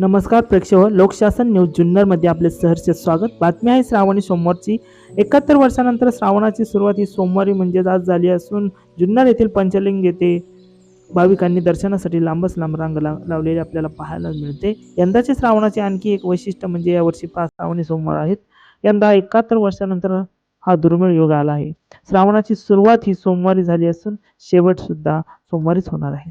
नमस्कार प्रेक्षक लोकशासन न्यूज जुन्नरमध्ये आपले सहर्ष स्वागत. बातमी आहे श्रावणी सोमवारची. एकाहत्तर वर्षानंतर श्रावणाची सुरुवात ही सोमवारी म्हणजेच आज झाली असून जुन्नर येथील पंचलिंग येथे भाविकांनी दर्शनासाठी लांबच लांब रांग ला- लावलेली आपल्याला पाहायला मिळते. यंदाचे श्रावणाचे आणखी एक वैशिष्ट्य म्हणजे यावर्षी पाच श्रावणी सोमवार आहेत. यंदा एकाहत्तर वर्षानंतर हा दुर्मिळ योग आला आहे. श्रावणाची सुरुवात ही सोमवारी झाली असून शेवट सुद्धा सोमवारीच होणार आहे.